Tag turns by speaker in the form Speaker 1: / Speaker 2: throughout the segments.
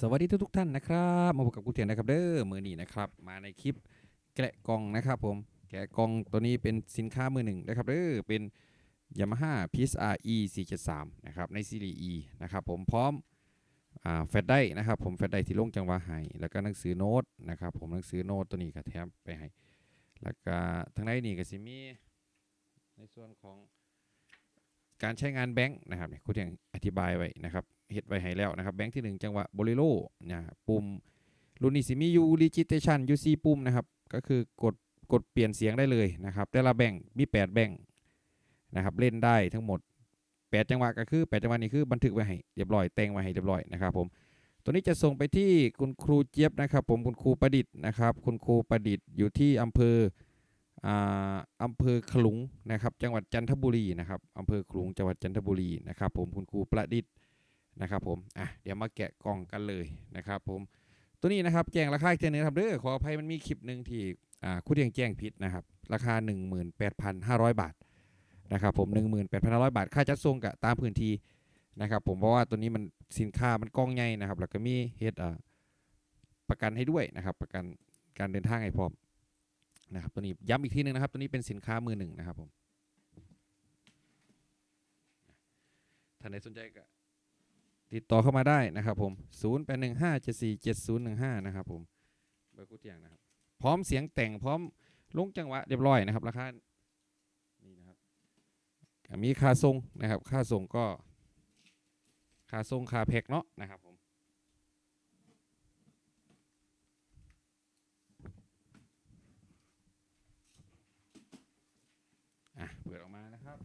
Speaker 1: สวัสดีทุกทุกท่านนะครับมาพบกับกูเทียนนะครับเด้อมือนี้นะครับมาในคลิปแกะกล่องนะครับผมแกะกล่องตัวนี้เป็นสินค้ามือหนึ่งนะครับเด้อเป็น Yamaha PSR E 473นะครับในซีรีส์ E นะครับผมพร้อมแฟลชได้นะครับผมแฟลชได้ที่ลงจังหวะให้แล้วก็หนังสือโน้ตนะครับผมหนังสือโน้ตตัวนี้ก็แถมไปให้แล้วก็ทั้งในนี่ก็สิมีในส่วนของการใช้งานแบงค์นะครับเนี่ยคุณยังอธิบายไว้นะครับ เฮ็ดไว้ให้แล้วนะครับ แบงค์ที่ 1 จังหวะโบเลโรนะปุ่มรุ่นนี้สิมียูริจิเตชันยูซีปุ่มนะครับ ก็คือกดกดเปลี่ยนเสียงได้เลยนะครับแต่ละแบงค์มี 8 แบงค์นะครับเล่นได้ทั้งหมด 8 จังหวะก็คือ 8 จังหวะนี้คือบันทึกไว้ให้เรียบร้อยแต่งไว้ให้เรียบร้อยนะครับผมตัวนี้จะส่งไปที่คุณครูเจี๊ยบนะครับ ผมคุณครูประดิษฐ์นะครับ คุณครูประดิษฐ์อยู่ที่อำเภออ่าอำเภอขลุงนะครับ จังหวัดจันทบุรีนะครับอำเภอขลุงจังหวัดจันทบุรีนะครับ ผมคุณครูประดิษฐ์ นะครับผมอะเดี๋ยวมาแกะกล่องกันเลยนะครับผมตัวนี้นะครับแจ้งราคาอีกทีนึงครับเด้อขออภัยมันมีคลิปหนึ่งที่อ่าคุณเรียงแจ้งผิดนะครับราคา 18,500 บาทนะครับผม 18,500 บาท ค่าจัดส่งกับตามพื้นที่นะครับผมเพราะว่าตัวนี้มันสินค้ามันกล้องใหญ่นะครับ แล้วก็มีเฮ็ดอ่าประกันให้ด้วยนะครับ ประกันการเดินทางให้พร้อมนะครับตัวนี้ย้ำอีกทีหนึงนะครับ ตัวนี้เป็นสินค้ามือหนึ่งนะครับผมท่านใดสนใจก็ ติดต่อเข้ามาได้นะครับผม0 8 1 5 7 4 7 0 1 5นะครับผมเบอร์กูเทียงนะครับ พร้อมเสียงแต่งพร้อมลงจังหวะเรียบร้อยนะครับ ราคา นี่นะครับมีค่าส่งนะครับ ค่าส่งก็ ค่าส่งค่าแพ็กเนาะนะครับผมอะเปิดออกมานะครับ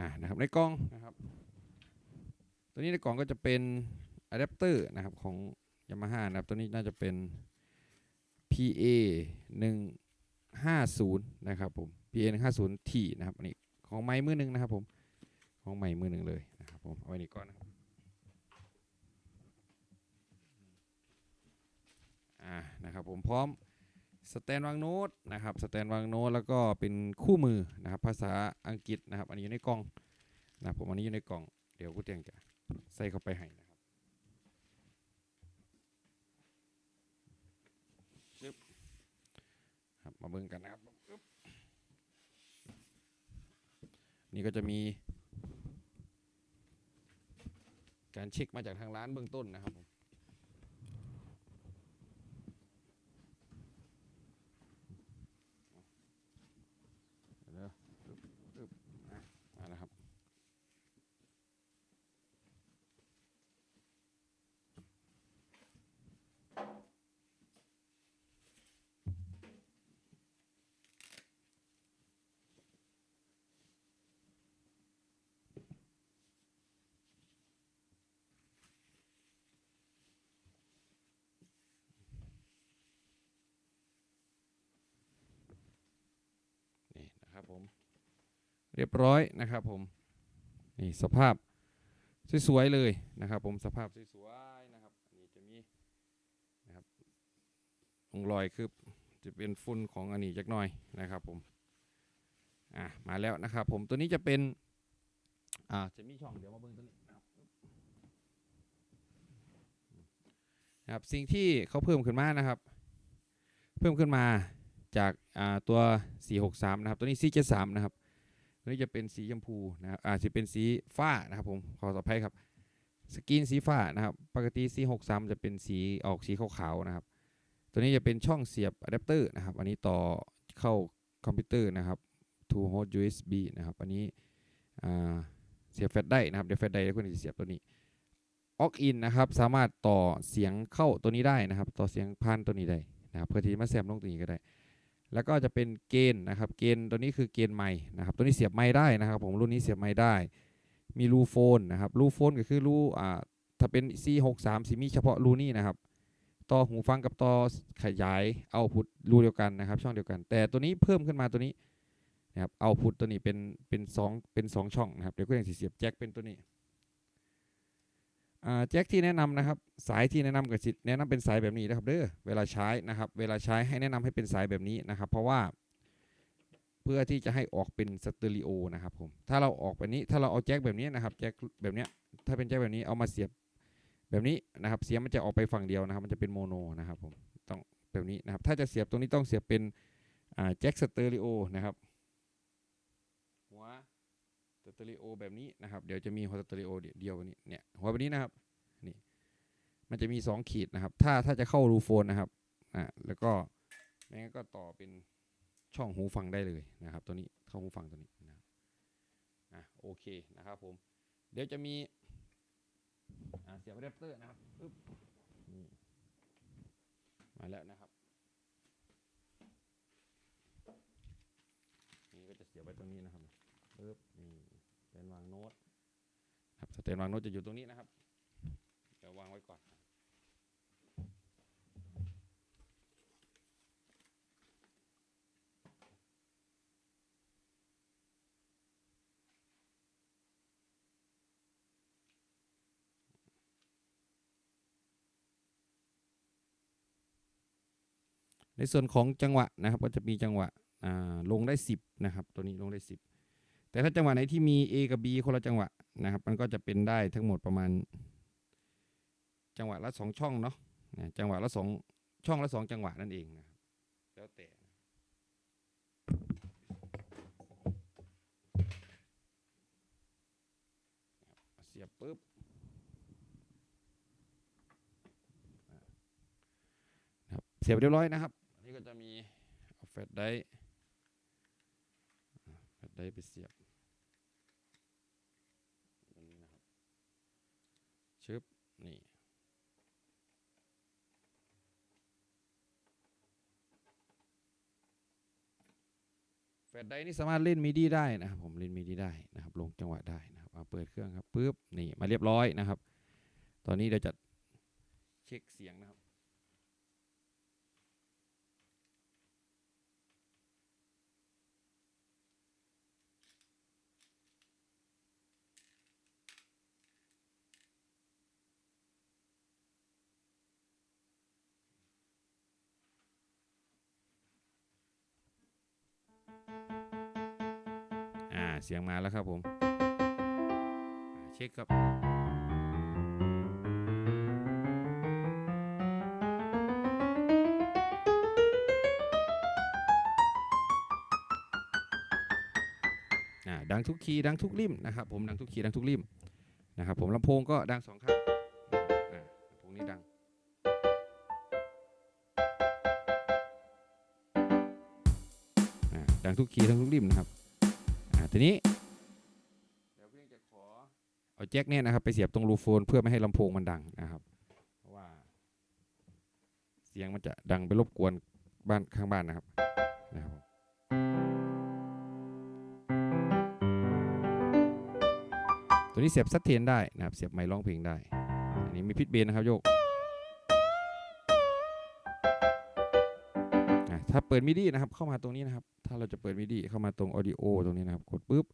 Speaker 1: อะนะครับในกล่องนะครับตัวนี้ในกล่องก็จะเป็นอะแดปเตอร์นะครับของ Yamaha นะครับตัวนี้น่าจะเป็น PA 150นะครับผม PA 150 T นะครับอันนี้ของไม้มือหนึ่งนะครับผมของไม้มือหนึ่งเลยนะครับผมเอาไว้นี่ก่อนนะครับอ่านะครับผมพร้อม สแตนวางโน้ตนะครับสแตนวางโน้ตแล้วก็เป็นคู่มือนะครับภาษาอังกฤษนะครับ อันนี้อยู่ในกล่องนะครับผมอันนี้อยู่ในกล่อง เดี๋ยวกูเตียงจะใส่เข้าไปให้นะครับชึบครับมาเบิ่งกันนะครับปึ๊บนี่ก็จะมี การเช็คมาจากทางร้านเบื้องต้นนะครับผม เดี๋ยวปึ๊บปึ๊บอะมาแล้วครับ นะครับผม เรียบร้อยนะครับผม นี่สภาพสวยๆเลยนะครับผมสภาพสวยๆนะครับนนี้จะมีนะครับองรอยคือจะเป็นฝุ่นของอันนี้จักหน่อยนะครับผมอะมาแล้วนะครับผมตัวนี้จะเป็นอ่าจะมีช่องเดี๋ยวมาเบิ่งตัวนี้นะครับนะครับสิ่งที่เขาเพิ่มขึ้นมานะครับ เพิ่มขึ้นมา จากอ่าตัว 463 นะครับ ตัวนี้ 473 นะครับ ตัวนี้จะเป็นสีชมพูนะครับอาจจะเป็นสีฟ้านะครับผม ขอสอภัยครับ สกรีนสีฟ้านะครับ ปกติ 463 จะเป็นสีออกสีขาวๆนะครับ ตัวนี้จะเป็นช่องเสียบอะแดปเตอร์นะครับ อันนี้ต่อเข้าคอมพิวเตอร์นะครับ to host USB นะครับ อันนี้เสียบแฟลชได้นะครับ เดี๋ยวแฟลชได้แล้วคุณจะเสียบตัวนี้ออกอินนะครับ สามารถต่อเสียงเข้าตัวนี้ได้นะครับ ต่อเสียงผ่านตัวนี้ได้นะครับเพื่อที่มาแซมลงตัวนี้ก็ได้ แล้วก็จะเป็นเกณฑ์นะครับ เกณฑ์ตัวนี้คือเกณฑ์ไม้นะครับ ตัวนี้เสียบไม้ได้นะครับ ผมรุ่นนี้เสียบไม้ได้ มีรูโฟนนะครับรูโฟนก็คือรูอ่าถ้าเป็น C63 สิมีเฉพาะรูนี้นะครับ ต่อหูฟังกับต่อขยายเอาพุทรูเดียวกันนะครับ ช่องเดียวกัน แต่ตัวนี้เพิ่มขึ้นมาตัวนี้นะครับเอาพุทตัวนี้เป็นเป็นสองเป็นสองช่องนะครับเดี๋ยวก็ยังเสียบแจ็คเป็นตัวนี้ แจ็คที่แนะนำนะครับ สายที่แนะนำกับสิแนะนำเป็นสายแบบนี้นะครับเด้อเวลาใช้นะครับ เวลาใช้ให้แนะนำให้เป็นสายแบบนี้นะครับ เพราะว่าพพื่อที่จะให้ออกเป็นสเตอริโอนะครับผมถ้าเราออกแบบนี้ถ้าเราเอาแจ็คแบบนี้นะครับแจ็คแบบเนี้ยถ้าเป็นแจ็คแบบนี้เอามาเสียบแบบนี้นะครับ เสียงมันจะออกไปฝั่งเดียวนะครับ มันจะเป็นโมโนนะครับผมต้องแบบนี้นะครับ ถ้าจะเสียบตรงนี้ต้องเสียบเป็นแจ็คสเตอริโอนะครับ สเตอริโอแบบนี้นะครับ เดี๋ยวจะมีหัวสเตอริโอเดียวแบบนี้เนี่ยหัวแบบนี้นะครับนี่มันจะมีสองขีดนะครับ ถ้าถ้าจะเข้ารูโฟนนะครับอ่าแล้วก็ไม่งั้นก็ต่อเป็นช่องหูฟังได้เลยนะครับ ตัวนี้เข้าหูฟังตัวนี้นะอะโอเคนะครับผม เดี๋ยวจะมีอ่าเสียบอะแดปเตอร์นะครับปึ๊บนี่มาแล้วนะครับนี่ก็จะเสียบไว้ตรงนี้นะครับปึ๊บนี่ แตนวางโน้ตครับสแตนวางโน้ตจะอยู่ตรงนี้นะครับเดี๋ยววางไว้ก่อนในส่วนของจังหวะนะครับก็จะมีจังหวะลงได้ 10 นะครับ ตัวนี้ลงได้ 10 แต่ถ้าจังหวะไหนที่มี A กับ B คนละจังหวะนะครับ มันก็จะเป็นได้ทั้งหมดประมาณ จังหวะละสองช่องเนาะจังหวะละสองช่องละสองจังหวะนั่นเองนะครับแล้วแต่เสียบปุ๊บนะครับเสียบเรียบร้อยนะครับอันนี้ก็จะมีเอาแฟลชไดร์แฟลชไดร์ไปเสียบตรงนี้นะครับชึบนี่ แฟลชไดนี่สามารถเล่นมิดีได้นะครับผมเล่นมิดีได้นะครับ ลงจังหวะได้นะครับเอาเปิดเครื่องครับปุ๊บนี่มาเรียบร้อยนะครับ ตอนนี้เราจะเช็คเสียงนะครับ เสียงมาแล้วครับผมเช็คครับดังทุกคีย์ดังทุกริมนะครับผมดังทุกคีย์ดังทุกริมนะครับผมลำโพงก็ดังสองข้างอ่าลำโพงนี้ดังดังทุกคีย์ดังทุกริมนะครับ ทีนี้เดี๋ยวเพื่อนจะขอเอาแจ็คเนี่ยนะครับไปเสียบตรงรูโฟนเพื่อไม่ให้ลำโพงมันดังนะครับเพราะว่า เสียงมันจะดังไปรบกวนบ้านข้างบ้านนะครับนะครับตัวนี้เสียบซัดเทียนได้นะครับ เสียบไมค์ร้องเพลงได้ อันนี้มีพิทเบนนะครับโยกอะถ้าเปิดมิดี้นะครับเข้ามาตรงนี้นะครับ ถ้าเราจะเปิดมิดี้เข้ามาตรง Audio ตรงนี้นะครับ กดปุ๊บ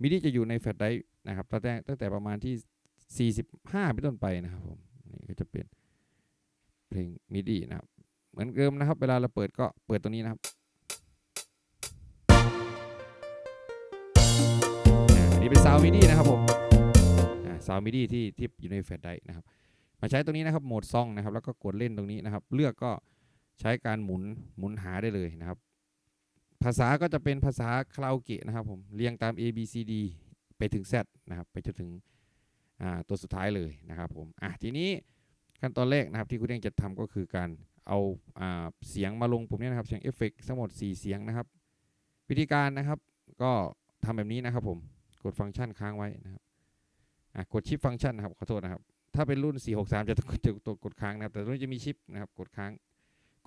Speaker 1: มิดี้จะอยู่ในแฟลชไดร์นะครับตั้งแต่ตั้งแต่ประมาณที่ 45เป็นต้นไปนะครับผมนี่ก็จะเป็นเพลงมิดี้นะครับ เหมือนเดิมนะครับ เวลาเราเปิดก็เปิดตรงนี้นะครับอันนี้เป็นซาวมิดี้นะครับผมซาวมิดี้ที่ที่อยู่ในแฟลชไดร์นะครับ มาใช้ตรงนี้นะครับโหมดซองนะครับ แล้วก็กดเล่นตรงนี้นะครับ เลือกก็ใช้การหมุนหมุนหาได้เลยนะครับ ภาษาก็จะเป็นภาษาคาราโอเกะนะครับผมเรียงตาม A B C D ไปถึง Z นะครับไปจนถึงตัวสุดท้ายเลยนะครับผมอะทีนี้ขั้นตอนแรกนะครับที่คุณเองจะทำก็คือการเอาอเสียงมาลงปุ่มนี้นะครับเสียงเอฟเฟกทั้งหมด 4 เสียงนะครับ วิธีการนะครับก็ทำแบบนี้นะครับผมกดฟังก์ชันค้างไว้นะครับอะกดชิปฟังก์ชันนะครับขอโทษนะครับ ถ้าเป็นรุ่น 463 จะต้องจะตัวกดค้างนะครับ แต่รุ่นจะมีชิปนะครับกดค้าง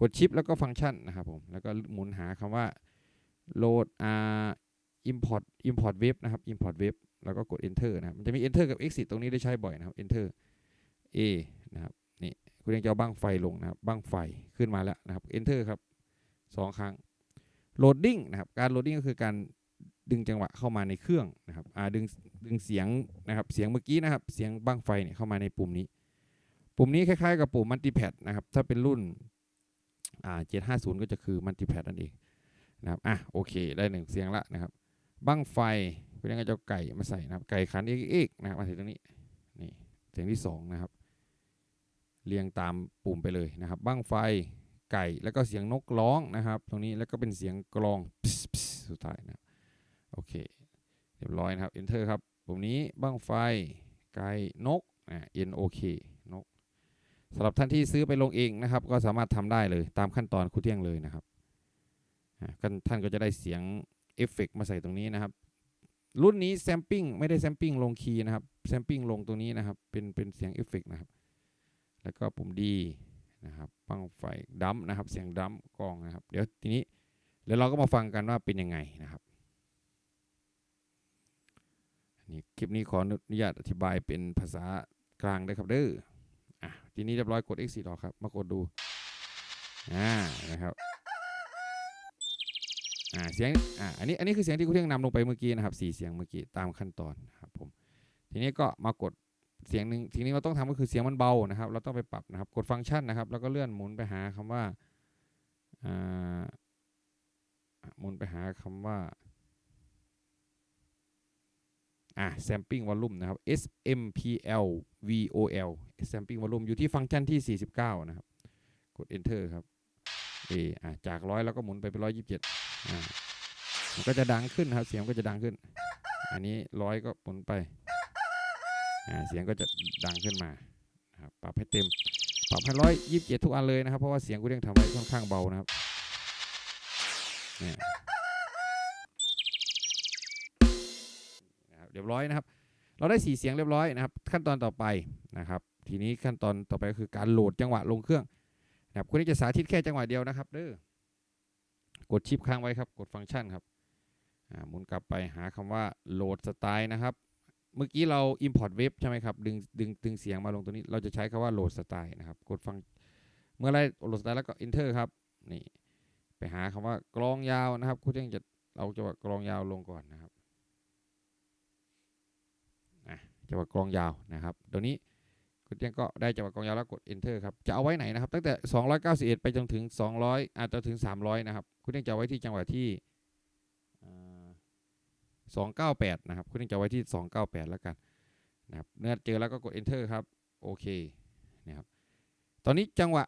Speaker 1: กดชิปแล้วก็ฟังก์ชันนะครับผมแล้วก็หมุนหาคำว่า โหลดอ่า import import web นะครับ import web แล้วก็กด enter นะครับ มันจะมี enter กับ exit ตรงนี้ได้ใช้บ่อยนะครับ enter a นะครับ นี่คุณยังจะเอาบ้างไฟลงนะครับบ้างไฟขึ้นมาแล้วนะครับ enter ครับสองครั้ง loading นะครับ การ loading ก็คือการดึงจังหวะเข้ามาในเครื่องนะครับอ่าดึงดึงเสียงนะครับ เสียงเมื่อกี้นะครับ เสียงบ้างไฟเนี่ยเข้ามาในปุ่มนี้ ปุ่มนี้คล้ายๆ กับปุ่ม multipad นะครับ ถ้าเป็นรุ่นอ่า750ก็จะคือ multipad นั่นเอง นะครับอะโอเคได้หนึ่งเสียงละนะครับบั้งไฟคุณยังไงจะเอาไก่มาใส่นะครับไก่ขันเอกเอกนะครับมาถึงตรงนี้นี่เสียงที่สองนะครับ เรียงตามปุ่มไปเลยนะครับบั้งไฟไก่แล้วก็เสียงนกร้องนะครับ ตรงนี้แล้วก็เป็นเสียงกลองสุดท้ายนะครับโอเคเรียบร้อยนะครับ enter ครับปุ่มนี้บั้งไฟไก่นกอ่า n o k นกสำหรับท่านที่ซื้อไปลงเองนะครับ ก็สามารถทำได้เลยตามขั้นตอนครูเที่ยงเลยนะครับ ท่านก็จะได้เสียงเอฟเฟกต์มาใส่ตรงนี้นะครับ รุ่นนี้แซมปิ้งไม่ได้แซมปิ้งลงคีย์นะครับแซมปิ้งลงตรงนี้นะครับ เป็นเป็นเสียงเอฟเฟกต์นะครับ แล้วก็ปุ่มดีนะครับบั้งไฟดัมนะครับ เสียงดัมกลองนะครับ เดี๋ยวทีนี้เดี๋ยวเราก็มาฟังกันว่าเป็นยังไงนะครับนี่คลิปนี้ขออนุญาตอธิบายเป็นภาษากลางได้ครับเด้ออะทีนี้เรียบร้อยกด X4 ต่อครับ มากดดูอ่านะครับ อ่าเสียงอ่าอันนี้อันนี้คือเสียงที่ครูเที่ยงนำลงไปเมื่อกี้นะครับสี่เสียงเมื่อกี้ตามขั้นตอนครับผมทีนี้ก็มากดเสียงหนึ่งทีนี้เราต้องทำก็คือเสียงมันเบานะครับ เราต้องไปปรับนะครับกดฟังก์ชันนะครับ แล้วก็เลื่อนหมุนไปหาคำว่าอ่าหมุนไปหาคำว่าอ่า sampling volume นะครับ SMPL VOL sampling volume อยู่ที่ฟังก์ชันที่ 49 นะครับ กด enter ครับเออจาก 100 แล้วก็หมุนไปเป็น 127 มันก็จะดังขึ้นครับ เสียงก็จะดังขึ้น อันนี้ร้อยก็หมุนไปอ่าเสียงก็จะดังขึ้นมาครับปรับให้เต็ม ปรับให้ร้อยยี่สิบเจ็ดทุกอันเลยนะครับ เพราะว่าเสียงกูเร่งทำไว้ค่อนข้างเบานะครับเนี่ยนะครับเรียบร้อยนะครับ เราได้สี่เสียงเรียบร้อยนะครับ ขั้นตอนต่อไปนะครับ ทีนี้ขั้นตอนต่อไปก็คือการโหลดจังหวะลงเครื่องนะครับคุณนี่จะสาธิตแค่จังหวะเดียวนะครับเด้อ กดชิปค้างไว้ครับ กดฟังก์ชันครับหมุนกลับไปหาคำว่าโหลดสไตล์นะครับ เมื่อกี้เรา import web ใช่ไหมครับ ดึงดึงดึงเสียงมาลงตรงนี้ เราจะใช้คำว่า load style นะครับ กดฟัง เมื่อไร load style แล้วก็ enter ครับ นี่ ไปหาคำว่ากรองยาวนะครับคุณยังจะเอาจังหวะกรองยาวลงก่อนนะครับอะจังหวะกรองยาวนะครับ ตัวนี้ คุณยังก็ได้จังหวะกองยาวแล้วกด enter ครับ จะเอาไว้ไหนนะครับ ตั้งแต่ 291 ไปจนถึง 200 อาจจะถึง 300 นะครับ คุณยังจะไว้ที่จังหวะที่อ่า298 นะครับ คุณจะเอาไว้ที่ 298 แล้วกันนะครับ เมื่อเจอแล้วก็กด enter ครับ โอเค นะครับ ตอนนี้จังหวะ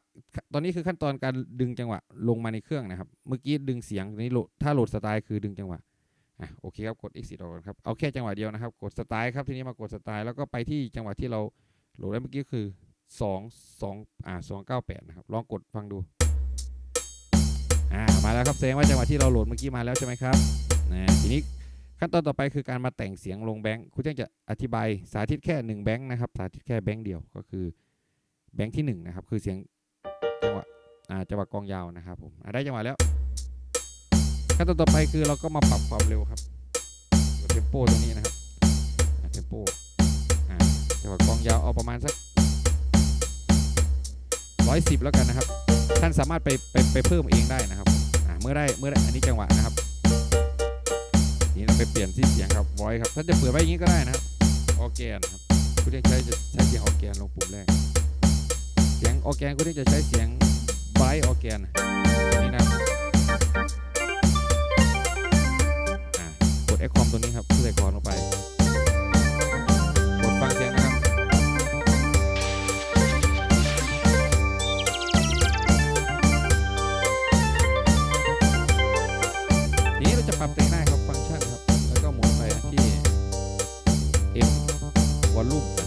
Speaker 1: ตอนนี้คือขั้นตอนการดึงจังหวะลงมาในเครื่องนะครับ เมื่อกี้ดึงเสียงนี้โหลด ถ้าโหลดสไตล์คือดึงจังหวะอะโอเคครับ กด exit ออกก่อนครับ เอาแค่จังหวะเดียวนะครับ กดสไตล์ครับ ทีนี้มากดสไตล์แล้วก็ไปที่จังหวะที่เรา โหลดได้เมื่อกี้คือ2 2อ่า298 นะครับ ลองกดฟังดู อ่า มาแล้วครับแสดงว่าจังหวะที่เราโหลดเมื่อกี้มาแล้วใช่ไหมครับนะทีนี้ขั้นตอนต่อไปคือการมาแต่งเสียงลงแบงค์คุณเจ้าจะอธิบายสาธิตแค่หนึ่งแบงค์นะครับ สาธิตแค่แบงค์เดียวก็คือแบงค์ที่หนึ่งนะครับคือเสียงจังหวะอ่าจังหวะกองยาวนะครับผมได้จังหวะแล้ว ขั้นตอนต่อไปคือเราก็มาปรับความเร็วครับเทมโปตรงนี้นะครับเทมโปอ่า จังหวะกองยาวเอาประมาณสักร้อยสิบแล้วกันนะครับ ท่านสามารถไปไปไปเพิ่มเองได้นะครับเมื่อได้เมื่อได้อันนี้จังหวะนะครับนี่เราไปเปลี่ยนที่เสียงครับ voice ครับท่านจะเปิดไว้อย่างนี้ก็ได้นะครับออแกนครับคุณเรียกใช้จะใช้เสียงออแกนลงปุ่มแรก เสียงออแกนคุณเรียกจะใช้เสียงไบรท์ออแกนนี่นะครับอ่ากด e อ c o m ตัวนี้ครับเพื่อใส่คอร์ลงไป ฟังเสียงนะครับทีนี้เราจะปรับแต่งได้ครับฟังก์ชันครับ แล้วก็หมุนไปที่ M วอลลุ่ม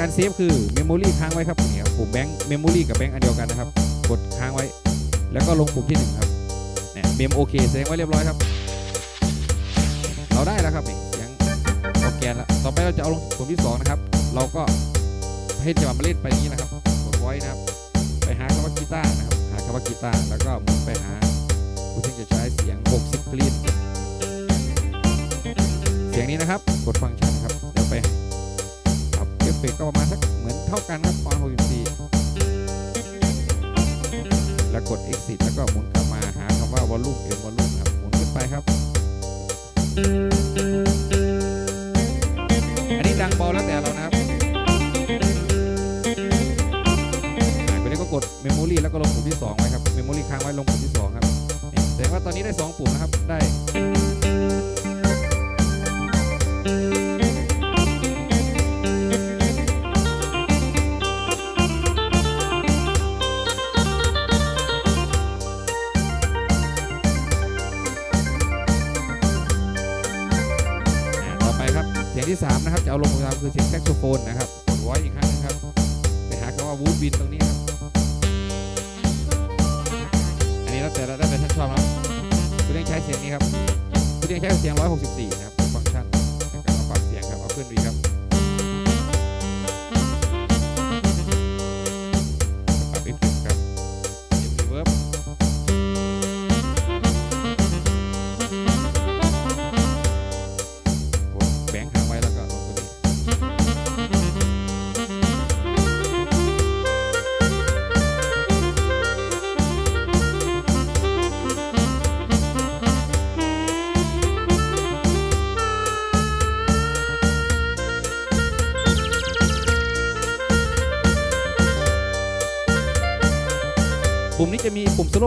Speaker 1: การเซฟคือ memory ค้างไว้ครับนี่ครับปุ่มแบงค์ memory กับแบงค์อันเดียวกันนะครับ กดค้างไว้ แล้วก็ลงปุ่มที่หนึ่งครับเนี่ย mem โอเคแสดงไว้เรียบร้อยครับ เราได้แล้วครับนี่เสียงออร์แกนแล้วต่อไปเราจะเอาลงปุ่มที่สองนะครับ เราก็ให้จังหวะมาเล่นไปอย่างนี้นะครับกดไว้นะครับ ไปหาคำว่ากีตาร์นะครับ หาคำว่ากีตาร์แล้วก็หมุนไปหาผู้ที่จะใช้เสียง60กรีนเสียงนี้นะครับ กดฟังชั เท่ากันครับปอนด์ คือเสียงแซกโซโฟนนะครับ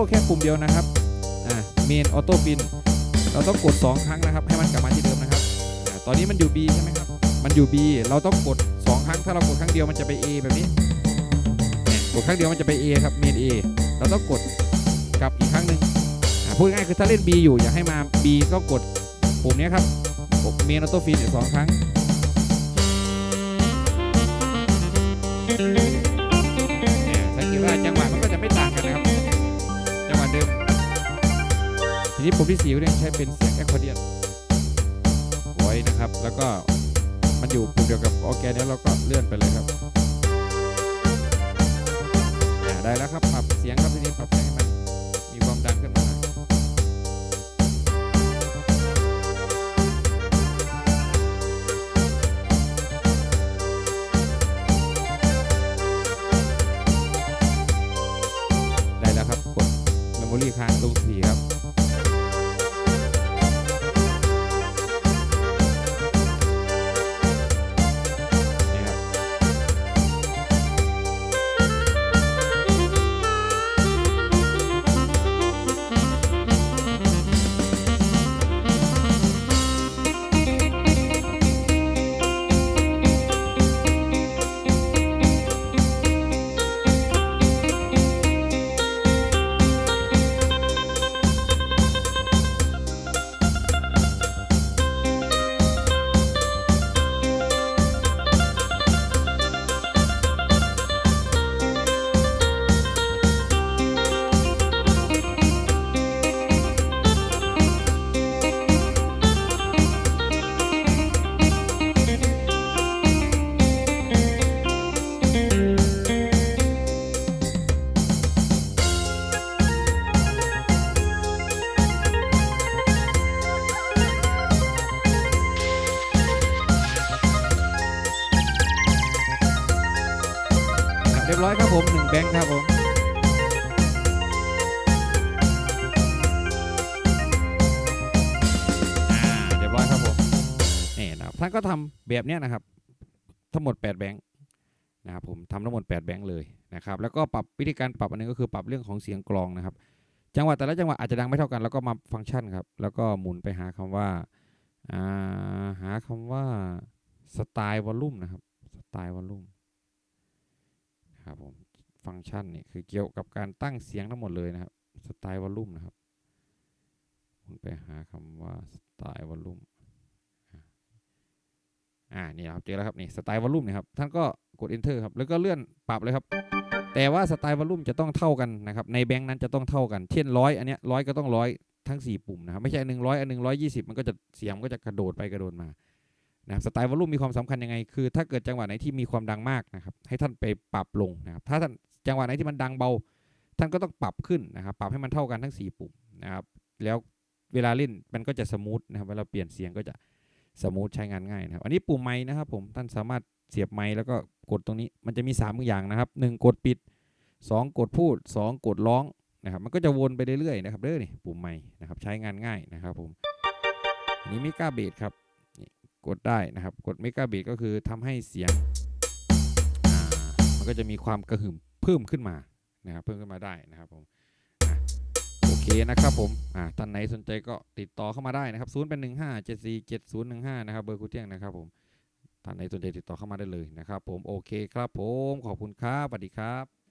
Speaker 1: แค่ปุ่มเดียวนะครับอ่าเมนออโต้ปินเราต้องกด 2 ครั้งนะครับ ให้มันกลับมาที่เดิมนะครับอ่าตอนนี้มันอยู่ B ใช่ไหมครับ มันอยู่ B เราต้องกด 2 ครั้ง ถ้าเรากดครั้งเดียวมันจะไป A แบบนี้ กดครั้งเดียวมันจะไป A ครับเมน A เราต้องกดกลับอีกครั้งหนึ่งพูดง่ายคือถ้าเล่น B อยู่อยากให้มา B ก็กดปุ่มนี้ครับเมนออโต้ฟินเนี่ยสองครั้ง นี้ปุ่มที่สี่เรียกใช้เป็นเสียงแอคคอร์เดียนไว้นะครับ แล้วก็มันอยู่ปุ่มเดียวกับออร์แกนเนี้ยเราก็เลื่อนไปเลยครับได้แล้วครับปรับเสียงครับทีนี้ปรับเสียงให้มันมีความดังขึ้นมา รับเรียบร้อยครับผมหนึ่งแบงค์ครับผมอ่าเรียบร้อยครับผมนี่นะครับท่านก็ทำแบบเนี้ยนะครับ ทั้งหมด 8 แบงค์นะครับผมทำทั้งหมด 8 แบงค์เลยนะครับแล้วก็ปรับวิธีการปรับอันนึงก็คือปรับเรื่องของเสียงกลองนะครับ จังหวะแต่ละจังหวะอาจจะดังไม่เท่ากัน แล้วก็มาฟังก์ชันครับ แล้วก็หมุนไปหาคำว่าอ่าหาคำว่าสไตล์วอลลุ่มนะครับสไตล์วอลลุ่ม ครับผมฟังก์ชันนี่คือเกี่ยวกับการตั้งเสียงทั้งหมดเลยนะครับสไตล์วอลลุ่มนะครับหมุนไปหาคำว่าสไตล์วอลลุ่มอ่านี่ครับเจอแล้วครับนี่สไตล์วอลลุ่มนะครับท่านก็กด enter ครับแล้วก็เลื่อนปรับเลยครับ แต่ว่าสไตล์วอลลุ่มจะต้องเท่ากันนะครับในแบงค์นั้นจะต้องเท่ากันเช่นร้อยอันเนี้ยร้อยก็ต้องร้อยทั้ง 4 ปุ่มนะครับไม่ใช่หนึ่งร้อยอันหนึ่งร้อยยี่สิบมันก็จะเสียงก็จะกระโดดไปกระโดดมา นะครับสไตล์วอลลุ่มมีความสำคัญยังไง คือ ถ้าเกิดจังหวะไหนที่มีความดังมากนะครับให้ท่านไปปรับลงนะครับถ้าท่านจังหวะไหนที่มันดังเบา ท่านก็ต้องปรับขึ้นนะครับปรับให้มันเท่ากันทั้ง 4 ปุ่มนะครับแล้วเวลาเล่นมันก็จะสมูทนะครับเวลาเปลี่ยนเสียงก็จะสมูทใช้งานง่ายนะครับอันนี้ปุ่มไม้นะครับผมท่านสามารถเสียบไม้แล้วก็กดตรงนี้มันจะมี 3 อย่างนะครับ 1 กดปิด 2 กดพูด 2 กดร้องนะครับมันก็จะวนไปเรื่อยๆนะครับเด้อนี่ปุ่มใหม่นะครับใช้งานง่ายนะครับผมอันนี้เมกาเบสครับ กดได้นะครับ กดเมกาเบสก็คือทำให้เสียงมันก็จะมีความกระหึ่มเพิ่มขึ้นมานะครับเพิ่มขึ้นมาได้นะครับผมอโอเคนะครับผมอ่าท่านไหนสนใจก็ติดต่อเข้ามาได้นะครับ0เป็น1 5 7 4 7 0 1 5นะครับเบอร์ครูเที่ยงนะครับผมท่านไหนสนใจติดต่อเข้ามาได้เลยนะครับผมโอเคครับผมขอบคุณครับสวัสดีครับ